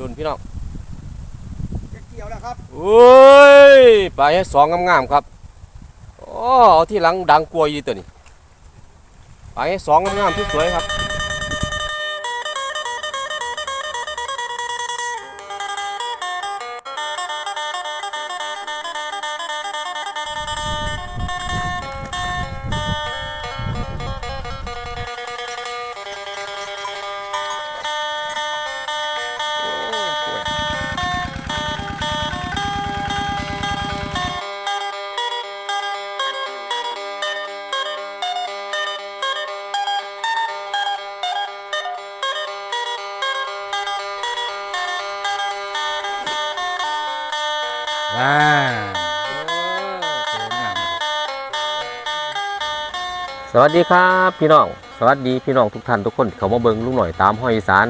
ดุนพี่น้องจะเกี่ยวแล้วครับโอ้ยปลาให้สองงามๆครับโอ้เอาที่หลังดังกลัวอยู่ตัวนี้ปลาให้สองงามๆสวยๆครับ สวัสดีครับพี่น้อง สวัสดีพี่น้องทุกท่านทุกคนที่เขามาเบิ่งลุงหน่อยตามห้อยอีสาน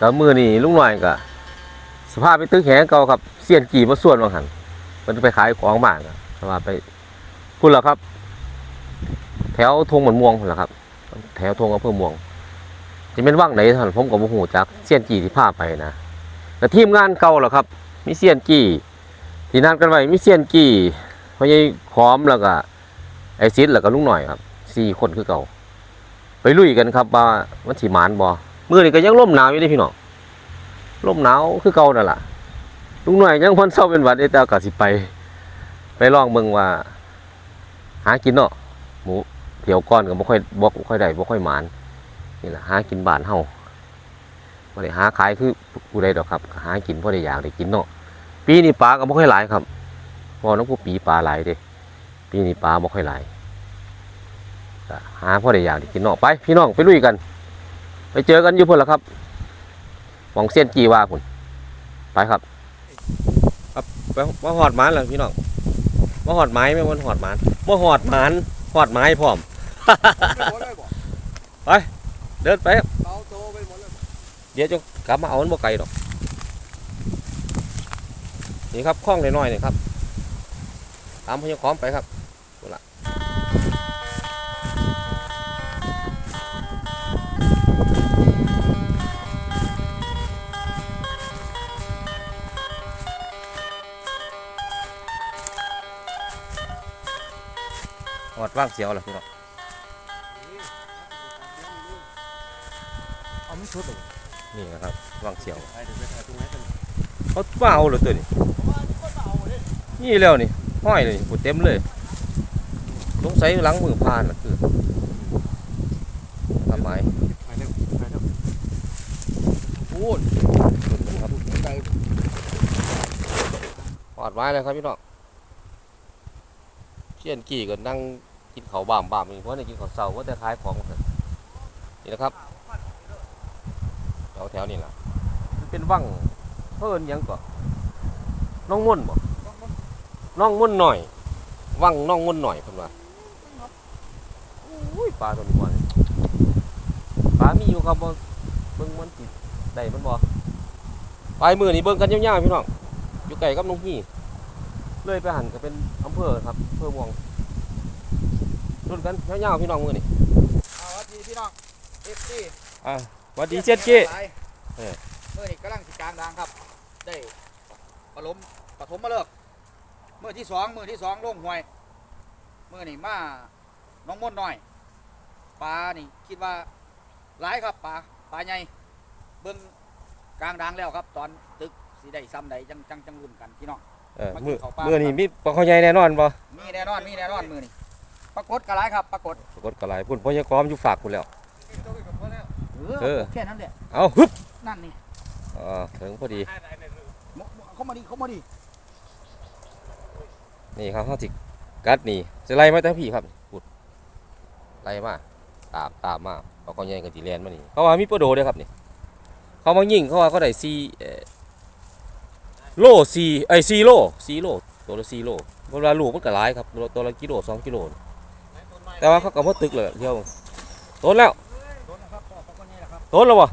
กับมือนี่ลุงหน่อยก็สภาพไปตึกแหงเก่าครับเสียนกี่มาส่วนบางหันมันไปขายของบ้านสภาพไปพูดแล้วครับ แถวทงเหมือนม่วงพุ่นล่ะครับ แถวทงอำเภอม่วงจะเป็นว่างไหนท่านผมกับโมโหจากเสียนกี่ที่พาไปนะแต่ทีมงานเก่าเหรอครับ มีเสียนกี่ ที่นัดกันไว้มีเสียนกี่พอยายขอมแล้วก็ไอซิดแล้วก็ลุงหน่อยครับสี่คนคือเก่า ไปลุยกันครับว่ามันสีมานบอมือนี่ก็ยังร่มหนาวอยู่เด้พี่น้องร่มหนาวคือเก่านั่นแหละลุงหน่อยยังพ้นเศร้าเป็นหวัดเด้แต่ก็สิไป ไปลองเบิ่งว่า หากินเนาะหมูเถียวก้อนก็บ่ค่อยบ่ค่อยได้บ่ค่อยหมานนี่แหละหากินบ้านเฮาบ่ได้หาขายคือผู้ใดดอกครับ หากินพอได้อยากได้กินเนาะ ปีนี้ปลาก็บ่ค่อยหลายครับพอน้องผู้ปีปลาหลายเด้ปีนี้ปลาบ่ค่อยหลายหาพ่อได้อย่ากได้กินนาะไป พี่น้องไปลุยกัน ไปเจอกันอยู่พุ่นละครับหวังเส้นจีว่าพุ่นไปครับครับไปมาหอดมานแล้วพี่น้องมาหอดไม้ไม่วันหอดมานมาหอดมานหอดไม้พร้อมไปเดินไปครับเอาโตไปหมดเลยบ่เดี๋ยวจะกลับมาเอามันบ่ไกลดอก นี่ครับคล้องน้อยๆนี่ครับ ตามพญาคอมไปครับพุ่นละหอดว่างเสียวแล้วพี่น้องเอาไม่ชุดเลยนี่นะครับว่างเสียวไป เดี๋ยวไปหาเขาว่าเอาเลยตัวนี้นี่แล้วนี่ห้อยเลยปูเต็มเลยสงสัยหลังมือพานน่ะคือทำไมปเร็วไปเร็วพูดครับใจปอดไม้เลยครับพี่น้องเชี่ยนกี่ก็นั่งกินเขาวบ่ามบ่ามนี่เพราะในกินข้าวเสาว่าแต่ขายของเถอะนี่นะครับแถวแถวๆนี่แหละมันเป็นวัง เพิ่นหยังก่อน้องม่วนบ่น้องม่วนหน่อย วังน้องม่วนหน่อยเพิ่นว่าอุ้ยปลาตัวนี้บ่เนี่ยปลามีอยู่ครับบ่เบิ่งมันสิได้มันบ่ปลายมือนี่เบิ่งกันยาวๆพี่น้องอยู่ไกลกับหน้องพี่เลยไปหันก็เป็นอำเภอครับอำเภอม่วงรุ่นกันยาวๆพี่น้องมือนี่เอาวัดดีพี่น้องเอฟซีอ่าวัดดีเจ็ดกี้เออเมื่อนี่กำลังสิกลางดังครับ ได้ปฐมปฐมมาเลิกเมื่อที่สองเมื่อที่สองลงหวยเมื่อนี่มาน้องมดหน่อยปลานี่คิดว่าหลายครับปลาปลาใหญ่เบิ้งกลางดังแล้วครับ ตอนตึกสีได้ซ้ำใดจังจังจังรุ่นกันพี่น้องเออมากินมือข้าวปลามือนี่มีปลาข้าวใหญ่แน่นอนบ่มีแน่นอนมีแน่นอนมือนี่ปรากฏกระไรครับปรากฏปรากฏกระไรพุ่นพ่อยังกอมอยู่ฝากคุณแล้วเอเอออแค่นั้นแหละเอาฮึบนั่นนี่อ่าถึงพอดีม เข้ามาดิเข้ามาดินี่ครับเขาสิกัดนี่จะไล่มาตั้งพี่ครับพุดไล่มาตามตามมาปลาข้าวใหญ่กับจีแลนมานี่เขาว่ามีปลาโดด้วยครับนี่เขามายิงเขาว่าเขาได้ซีเอ่โลซีไอซีโลซีโลตัวละซีโลเวลาลูกมันก็หลายครับตัวละตัวละกิโลสองกิโลแต่ว่าเขาก็บ่ตึกเลยเที่ยวโตนแล้วโดนและครับโตนแล้วบ่ะ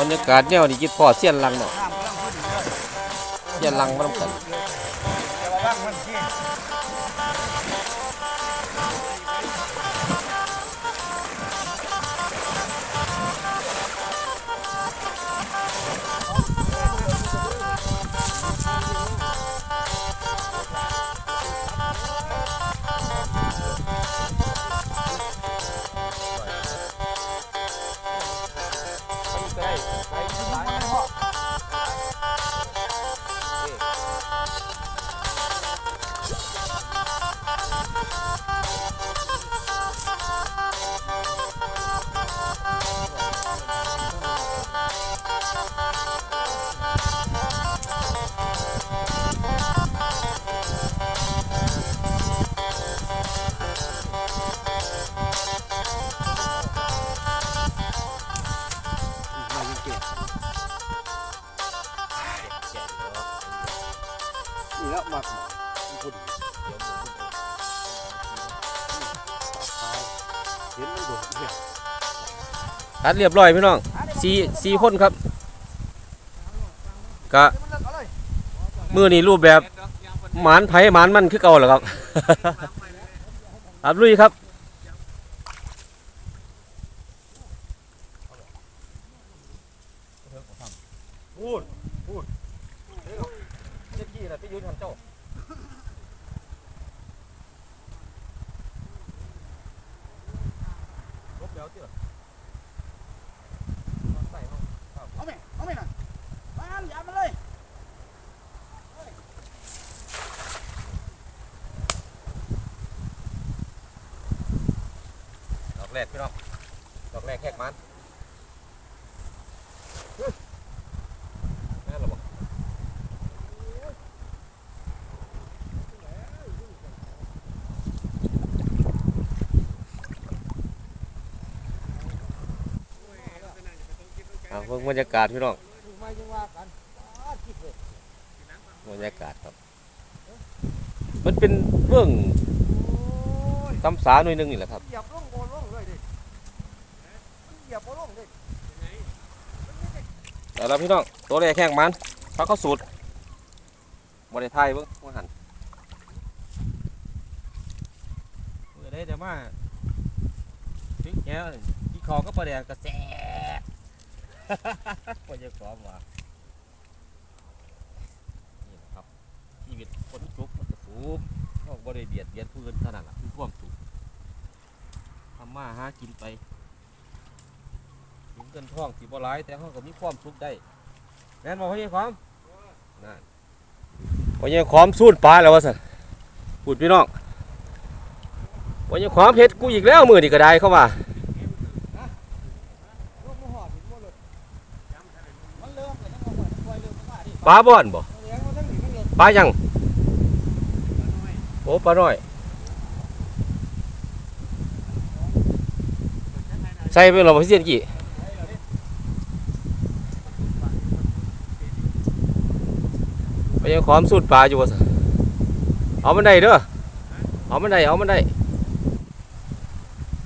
บรรยากาศแนวนี้คิดพอเสียนลังเนาะน้ำกำลังขึ้นเลยเสียนลังมันแต่ว่าว่างมันที่ ตัดเรียบร้อยพี่น้องสี่สี่คนครับกะมือนี่รูปแบบหมานไผ่หมานมันคือเก่าเหรอครับครับลุยครับพูดพูดเจ้ากี้นะที่ยืนทำเจ้าลบแล้วที่หรอใส่ห้อง เอาไหมเอาไหมน่ะมาอย่ามาเลย ดอกแรกพี่น้องดอกแรกแขกมันแม่นหรอบอกอะเบิ่งบรรยากาศพี่น้องบรรยากาศครับ มันเป็นเรื่องตำสาหน่วยหนึงนี่แหละครับ เหยียบลงโบลงเลยดิ มันเหยียบโบลงเลยแต่แล้วพี่น้องตัวแรกแข่งมันพักเข้าสูตรบริไทยเบิ้งว่าหันเมื่อได้จะมาถึงแค่ที่คอก็ประเดี๋ยวกระแสก็จะขอมานี่แหละครับชีวิตคนทุกข์มันก็สูงเขาบริเบียดเบียนผู้อื่นเท่านั้นแหละคือความสุขทำมาหากินไปถึง เงินท่องสิบ่หลาย แต่เขาก็มีความสุขได้แม่นบอกพ่อใหญ่ความนั่นพ่อใหญ่ความสูดปลาแล้ววะสันพูดพี่น้องพ่อใหญ่ความเฮ็ดกูอีกแล้วมือนี่ก็ได้เข้ามาปลาบ่อนบ่เลี้ยงมันตั้งหนีมันเลยปลายังโอ้ปลาน้อย ใส่ไปหรอพ่เสียนกี่ มันยังความสูดปลาอยู่วะสิเอามันได้เด้อเอามันได้เอามันได้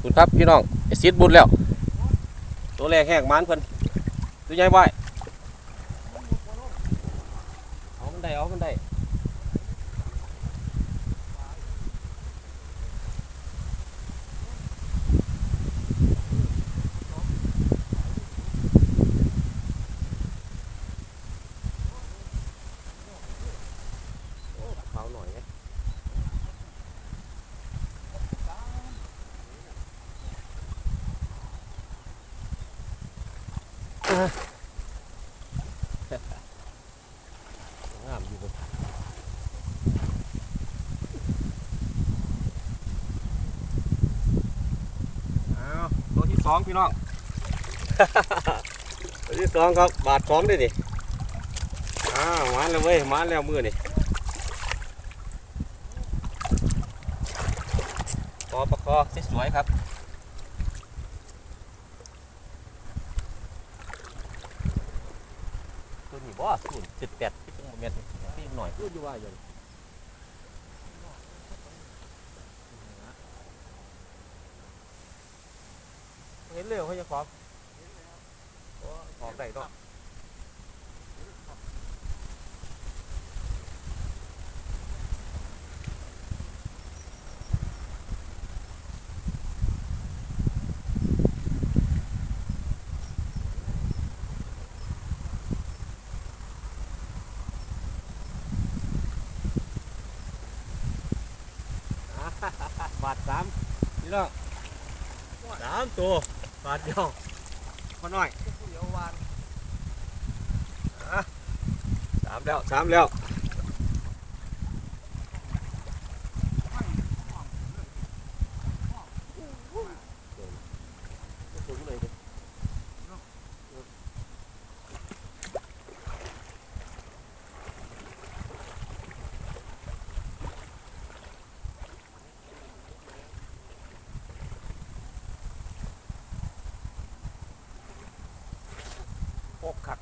คุณครับพี่น้องไอ้ซีดบุญแล้ว ตัวแรกแหกมันเพิ่นตัวใหญ่ไว้เอามันได้เอามันได้โอ้ขาวหน่อยไง งามอยู่บนอ้าวตัวที่สองพี่น้อง ตัวที่สองครับ บาทสองด้วยนี่อ้าวมาแล้วเว้ยมาแล้วมือนี่คอประคอสวยๆครับ ตัวนี้บ่ศูนย์จุดแปดที่เมเมนต์ที่หน่อยพูดอยู่ว่าอย่างเห็นเร็วเขาจะขอขอออกได้เนาะบาทสามนี่เนาะสาม ตัวบาทเดียวมาหน่อยเดี๋ยววานสามแล้วสามแล้วโอ้ขัด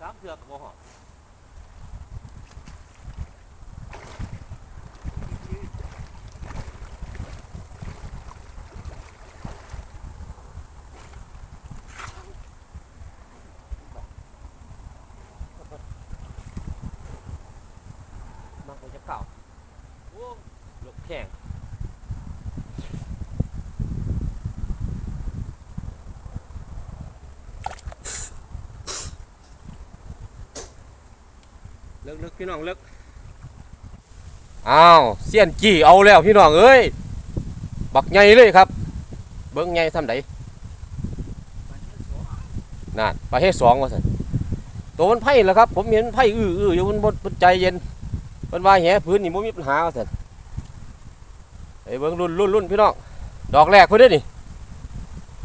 สามเถือกบ่หอมันคงจะเก่าโอ้ลูกแข็งเลิกพี่น้องลิกอ้าวเสี้ยนจี้เอาแล้วพี่น้องเอ้ยบักใหญ่เลยครับ เบิ้งใหญ่ทำไดนั่นประเภทสองว่าสันตัวมันไพ่แล้วครับ ผมเห็นไพ่อื้ออื้ออยู่มันบนใจเย็นมันว่าแหพื้นนี่มันมีปัญหาว่าสันไอ้เบิ้งรุ่นรุ่นรุ่นพี่น้องดอกแรกเพื่อนเด้อนี่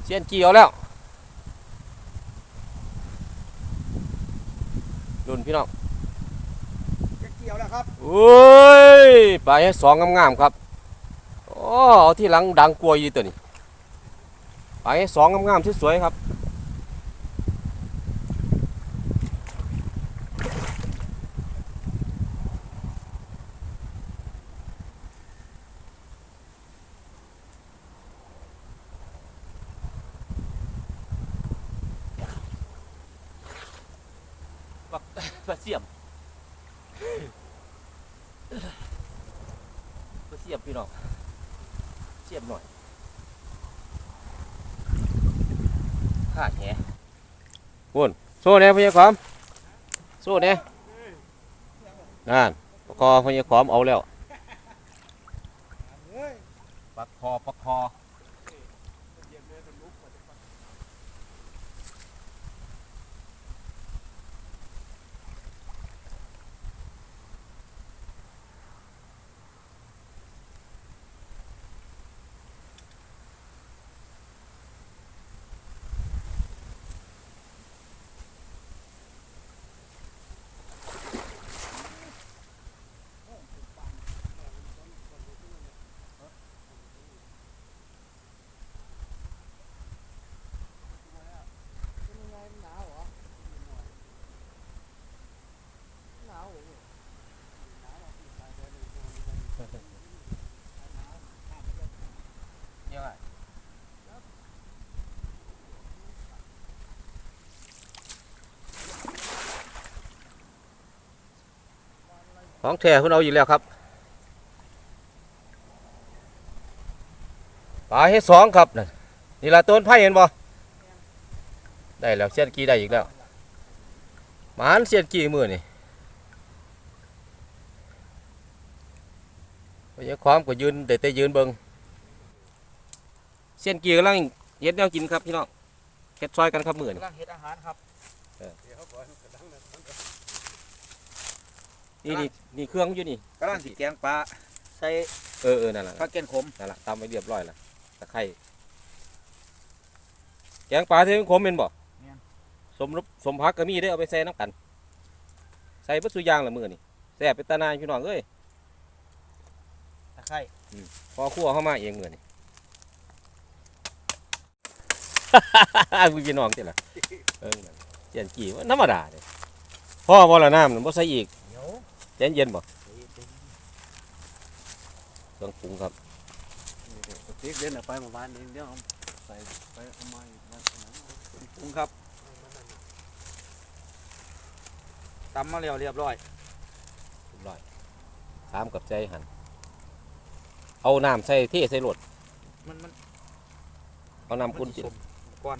เสี้ยนจี้เอาแล้วรุ่นพี่น้อง เกี่ยวแล้วครับโอ้ยปลาให้สองงามๆครับโอ้เอาที่หลังดังกลัวยีตัวนี้ปลาให้สองงามๆสวยๆครับปลาปลาเสียม ก็เสียบพี่น้องเสียบหน่อยขาดแห สู้เนี่ยพญาความสู้เนี่ยนั่นประคอพญาความเอาแล้วปักคอปักคอ ของแท้คุณเอาอยู่แล้วครับปลาเฮ็ดสองครับนั่นนี่ละต้นไผ่เห็นบ่ได้แล้วเสียนกีได้อีกแล้วหมานเสียนกีมือนี่พยาความก็ยืนแต่แต่ยืนเบิงเสียนกีกำลังเฮ็ดแนวกินครับพี่น้องเฮ็ดซอยกันครับมือนี่กำลังเฮ็ดอาหารครับ นี่นี่นี่เครื่องอยู่นี่กำลังสิแกงปลาใส่เออเออนั่นแหละผักเกนขมนั่นแหละตำไว้เรียบร้อยแล้วตะไคร้แกงปลาเท่งขมเป็นบ่สมรบสมพักก็มีได้อเอาไปใส่น้ำกัน ใส่เบัสุอยางละมือนี่แซ่บเป็นตาหนายพี่น้องเอ้ยตะไคร้พอคั่วเข้ามาเองมือนี่พี่น้องติล่ะเออนั่นเจียนกี่ว่าธรรมดาเนี่ยพ่อบ่ละน้ำน่ะบ่ใส่อีกเดี๋ยว ใจเย็นบ่เครื่องปรุงครับติ๊กเล่นไปมื่อวานนี้เดี๋ยวเอาใส่ไปเอามาอีกนหลังปรุงครับตำมาแล้วเรียบร้อยเรียบร้อยตามกับใจหันเอาน้ำใส่เทใส่รถมันมันเอาน้ำกุนมักิสินก่อน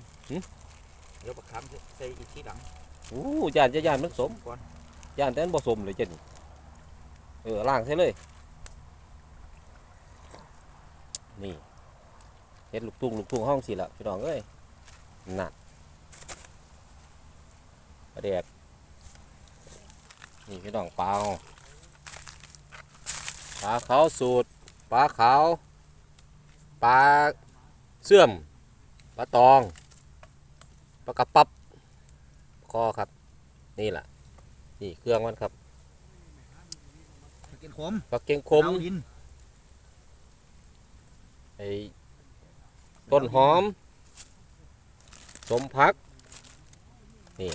เดี๋ยวบักขามใส่อีกทีหลังโอ้ยานจะยานมันสมก่อนยานแต่มันบ่สมเลยเจ้ะนี่ เออล้างใส่เลย นี่เฮ็ดลูกทุ่งลูกทุ่งห้องสิละพี่น้องเอ้ยนั่นปลาแดกนี่พี่น้องเปล่าปลาขาวสูตรปลาขาวปลาเสื่อมปลาตองปลากระปับคอครับ นี่แหละนี่เครื่องมันครับ ขมปลาเก่งคมเอาดินไอ้ต้นหอม สมพัก นี่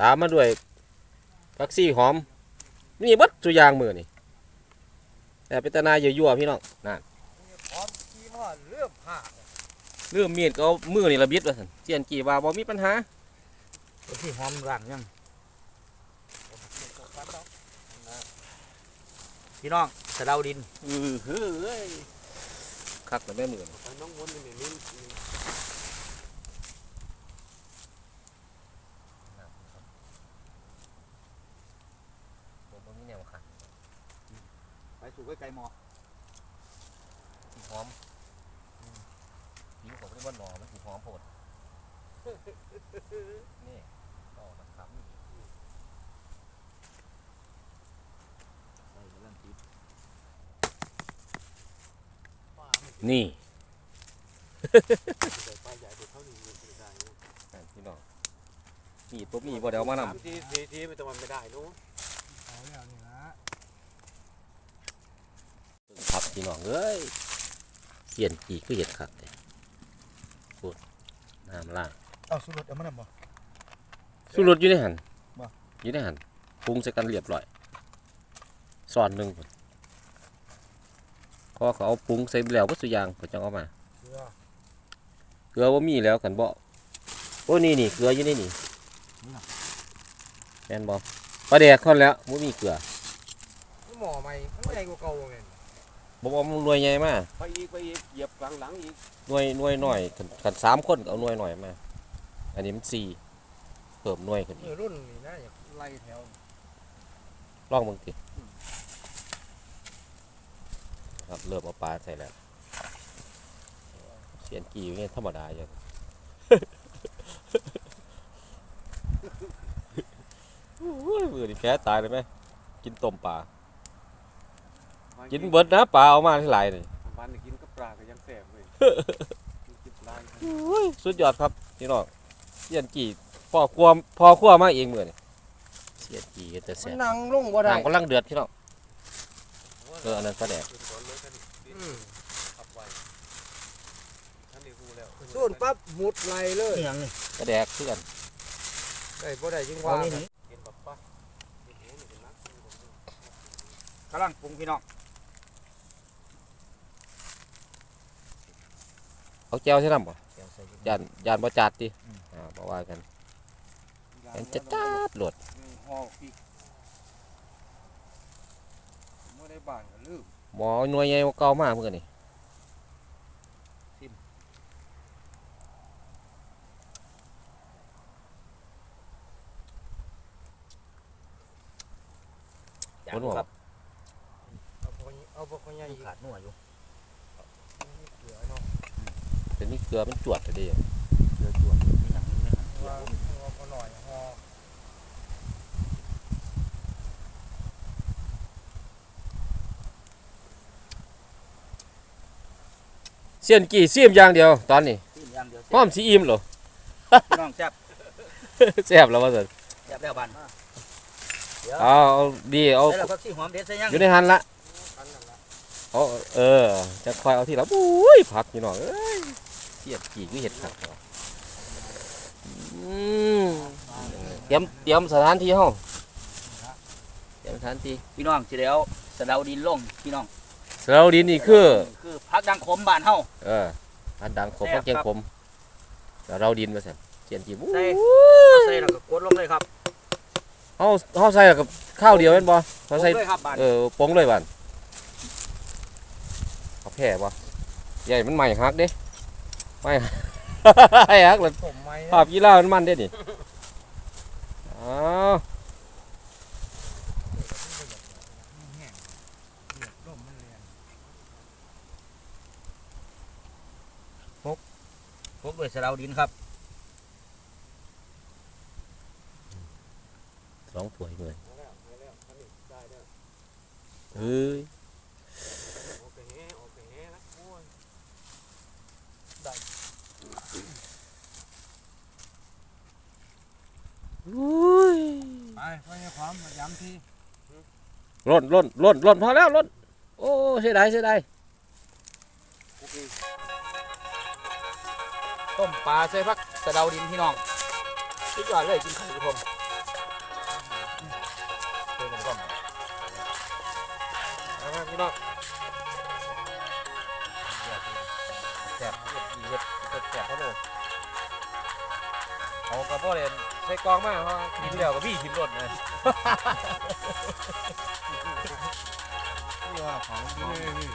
ตามมาด้วยผักซี่หอม นี่เบัดตัวอย่างมือนี่แต่เป็นตาหนายยั่วๆพี่น้องนั่นพร้อมที่ว่าเลือกผ้าเรื่องมีดก็เอามือนี่ระบิดว่าซั่นเจียนกี่ว่าบ่มีปัญหาที่หอมร่างยัง พี่น้องสะเดาดินอือเฮ้ยคักแต่แม่มือนี่ไปน้องวนนี่นี่นี่ผมบ่มีแนวคักไปสู่ไกลๆหมอสีหอมผิวของบ่ได้บ่หนอมันสีหอมโพดนี่ต่อนะครับ ใส่กำลังติด ป้าไม่ นี่ ใส่ป้าใหญ่เดี๋ยวเขาหนีเงินไม่ได้เนอะ นั่ นพี่น้องมีตัวมีบ่เดี๋ยวเอามานำ สามทีสี่ทีไม่ต้องมันไม่ได้รู้เอาแล้วนี่นะครับพี่น้องเอ้ยเสียนกี่คือเห็ดครับเนี่ยพูดน้ำล่างเอาสุรสเอามานำบ่ สู้รถอยู่ในหันบ่ อยู่ในหันปรุงใส่กันเรียบร้อยซ่อนหนึ่งพุ่น พอเขาเอาปรุงใส่แล้วก็สุอยางเขาจะเอามาเชื่อเกลือว่ามีแล้วกันบ่โอ้นี่นี่เกลืออยู่ในนี่แม่นบ่ปลาแดกคนแล้วบ่มีเกลือหมอใหม่มันใหญ่กว่าเก่าไงบ่บ่มันหน่วยใหญ่มาไปอีกไปอีกเหยียบหลังหลังอีกหน่วยหน่วยหน่อยคันคันสามคนก็เอาหน่วยหน่อยมาอันนี้มันสี่เพิ่มหน่วยขึ้นอีนี่กรุ่นนี่นะอย่าไล่แถวลองเบิ่งติ ครับเริ่มเอาปลาใส่แล้วเสียนกี่อยู่เนี่ยธรรมดาอยู่โอ้ยมือนี่แพ้ตายเลยไหมกินต้มปลากินเบิดนะปลาเอามาที่หลายเลยวันนี้กินกับปลาก็ยังแสบเลยกินปลาสุดยอดครับพี่น้องเสียนกี่พ่อครัวพ่อครัวมาเองมือนี่เสียนกี่ก็จะแซ่บนั่งลงบ่ได้น้ำกำลังเดือดพี่น้องเอออันนั้นปลาแดก ส่วนปั๊บหมุดไหลเลยเหียงนี่ปลาแดกเพื่อนได้บ่ได้ยิ่งเอาว่านี่นี่กำลังปรุงพี่น้องเอาแก้วใช่น้ำบ่เดี๋ยวใส่อีกยานยานบ่จัดดิอืมอ่าบ่ว่ากันแอนจะจัดโหลดห่อปีกเมื่อได้บ้านก็ลืมหมอหน่วยใหญ่กว่าเก่ามากเพื่อนนี่ อยากคนหัวครับ เอาพวกนี้เอาพวกนี้อีกขาดนัวอยู่เหลือเนาะเป็นนี่เกลือมันจวดเลยเดิเดือดจวนมีหนังนี่ไหมครับเดี๋ยวว่าผมเอาพอหน่อยห่อเสียนกี่ซีมอย่างเดียวตอนนี้ซีมอย่างเดียวพร้อมสิอิ่มเหรอพี่น้องแซ่บแซ่บแล้วว่าซั่นแซ่บแล้วบัน เดี๋ยวเอาเอาดีเอาใส่แล้วพักชีหอมเด็ดใส่ยังอยู่ในหันละอันนั้นละเอาเออจะคอยเอาที่ละอุ้ยผักพี่น้องเอ้ยเสียนกี่คือเห็ดผักเหรออือืมเตรียมเตรียมสถานที่ห้องเตรียมสถานที่พี่น้องสิแล้วสะเดาดินลงพี่น้องเสาดินนี่คือ คือพักดังขมบ้านเฮา เอออันดังขมแซ่ก็บเกียงครับขมแล้วเราดินมาสั่นเจียนจีบใส่เอาใส่แล้วก็กดลงเลยครับ เฮาเฮาใส่แล้วกับข้าวเดียวแม่นบ่เขาใส่ลงเลยครับบ้านเออปงเลยบ้านเขาแพ้บ่ใหญ่มันใหม่ฮักเด้ไม่ให้ฮักเลยผมไม่ภาพกีฬามันมันเด้นี่อ้าวพกด้วยสะเดาดินครับ สองถ้วยเลยเฮ้ยอุ้ยไปไปความย้ำทีล่นล่นล่นล่นพอแล้วล่นโอ้เสียดายเสียดายต้มปลาใส่พักสะเดาดินพี่น้องสุดยอดเลยกินข้าวผม พี่น้องแสบเห็ดอีเห็ดเห็ดแสบเขาโน่เอากระเพาะเลยนใส่กองมากเพราะกินแล้วกับพี่กินรสนะนี่ว่าของนี่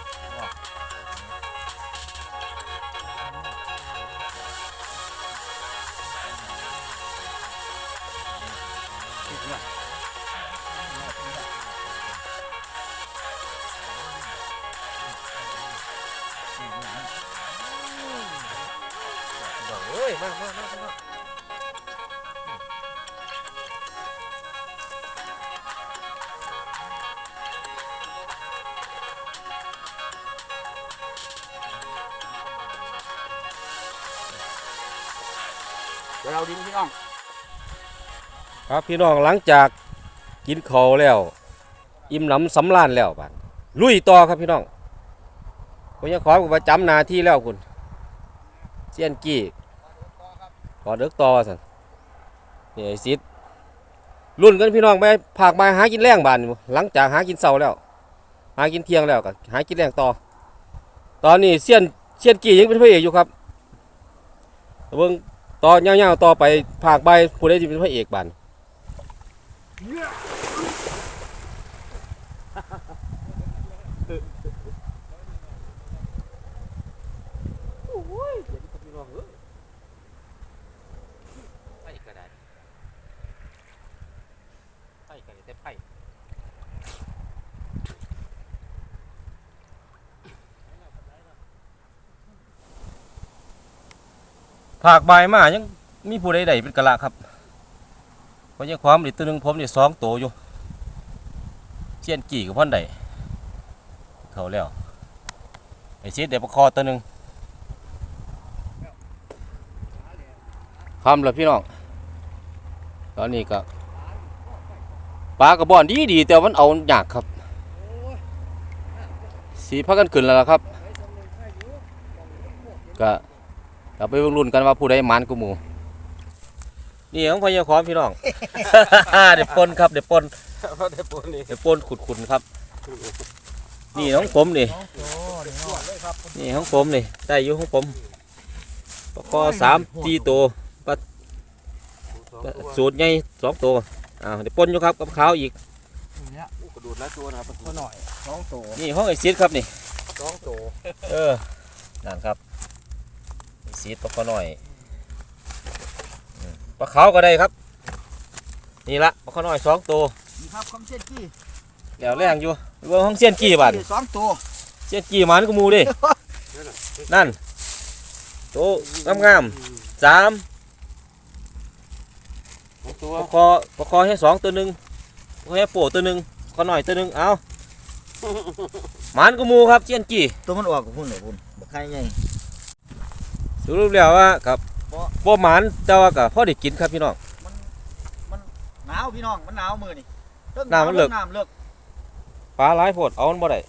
สะเดาดินพี่น้อง ครับพี่น้องหลังจากกินข้าวแล้ว อิ่มหนำสำราญแล้วบัดลุยต่อครับพี่น้องผมยังขอประจำหนาที่แล้วคุณเซียนกี้ขอเด็กต่อสันนี่ไอซิดรุ่นกันพี่น้องไปผากมาหากินแรงบานหลังจากหากินเสาแล้ว หากินเที่ยงแล้วก็หากินแรงต่อ ตอนนี้เซียนเซียนกี้ยังเป็นพระเอกอยู่ครับเบิ่ง ต่อยาวๆต่อไปผากใบผู้ใดจะเป็นพระเอกบัน ไผ่ก็ได้ไผ่ก็ได้แต่ไผ่ ผากใบมายังมีผู้ใดใดเป็นกะละครับเพราะยังความอีกตัวหนึงผมนี่สองโตอยู่เชียนกี่กับพ่อนใดเขาแล้วไอ้ซีดเดี๋ยวประคอตัวหนึ่งคำล้วพี่น้องตอนนี้ก็ปลากระบอนดีดีๆแต่มันเอายากครับ สีพักกันขึ้นแล้วล่ะครับก็ เราไปเบิ่งรุ่นกันว่าผู้ใดมันกูหมูนี่ของพญาขอมพี่น้อง เด็ดปนครับเด็ดปนเพราะได้ปนนี่เด็ดปนขุดๆครับ นี่ของผมนี่โอ้นี่เนาะนี่ของผมนี่ได้อยู่ของผมปลาคอสามตีตัวสูตรใหญ่สองตัวอ่าเดี๋ยวปนอยู่ครับกับขาวอีกเนี่ยกระโดดแล้วตัวนะครับตัวหน่อยสองตัวนี่ห้องไอซิดครับนี่สองตัวเออนั่นครับ มีซีดปลาขอหน่อยอืมปลาขาวก็ได้ครับ นี่ละปลาขอหน่อยสองตัวนี่ครับคำเส้นกี้เดี๋ยวแรงอยู่เรื่องห้องเสี้ยนกี่บาทสองตัวเสี้ยนกี่หมันก็มูดินั่นโตงามๆสามตัวปลาคอปลาคอให้สองตัวหนึ่งปลาคอให้โปตัวหนึ่งขอหน่อยตัวหนึ่งเอาหมันก็มูครับเสี้ยนกี่ตัวมันออกกับพุ่นเหรอพุ่นบอกใครไงส รุปแล้วว่ากับบ่ บ่หมันแต่ว่ากับพ่อได้กินครับพี่น้องหนาวพี่น้องมันหนาวมือนี่เทิงน้ำมันเลิกน้ำเลิกปลาหลายโพดเอามันบ่ได้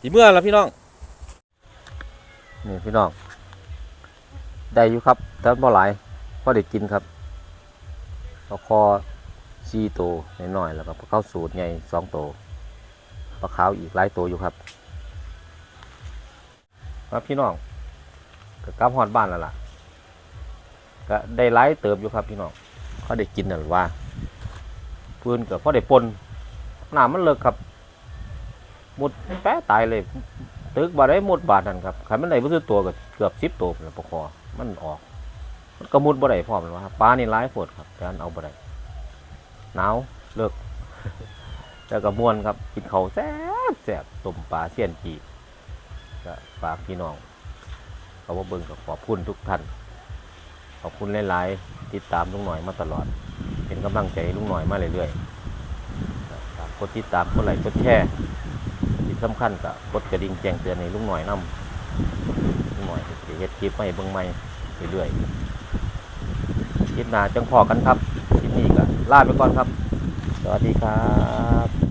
ทีเมื่อละพี่น้อง นี่พี่น้อง ได้อยู่ครับแต่บ่หลายพอได้กินครับปลาคอซีโตวน้อยๆแล้วก็ปลาข้าวสูตรใหญ่สองโตวปลาขาวอีกหลายตัวอยู่ครับ ครับพี่น้องก็กลับฮอดบ้านแล้วล่ะ ก็ได้หลายเติบอยู่ครับพี่น้องเขาได้กินนั่นว่าปืนก็พอได้ปนหน้ำมันเลิกครับหมดแป๊ตายเลย ตึกบาได้หมดบาทนั่นครับขันมันได้บ่ซื้อตัวก็เกือบสิบตัวแล้วปะคอมันออก มันก็มุดบ่ได้พร้อมเลยว่าปลานี่ร้ายโพดครับแต่อันเอาบ่ได้หนาวเลิกแล้วก็มวนครับกินเขาแซ่บแซ่บต้มปลาเสี้ยนจี ก็ฝากพี่น้องเขาว่าเบิ่งก็ขอบคุณทุกท่าน ขอบคุณหลายๆติดตามลุงหน่อยมาตลอด เป็นกำลังใจลุงหน่อยมาเรื่อยๆก็ฝากกดติดตามกดไลค์กดแชร์ที่สำคัญก็กดกระดิ่งแจ้งเตือนให้ลุงหน่อยนำลุงหน่อยจะเฮ็ดคลิปใหม่เบิ่งใหม่เรื่อยๆคลิปหน้าจังพอกันครับคลิปนี้ก็ลาไปก่อนครับ สวัสดีครับ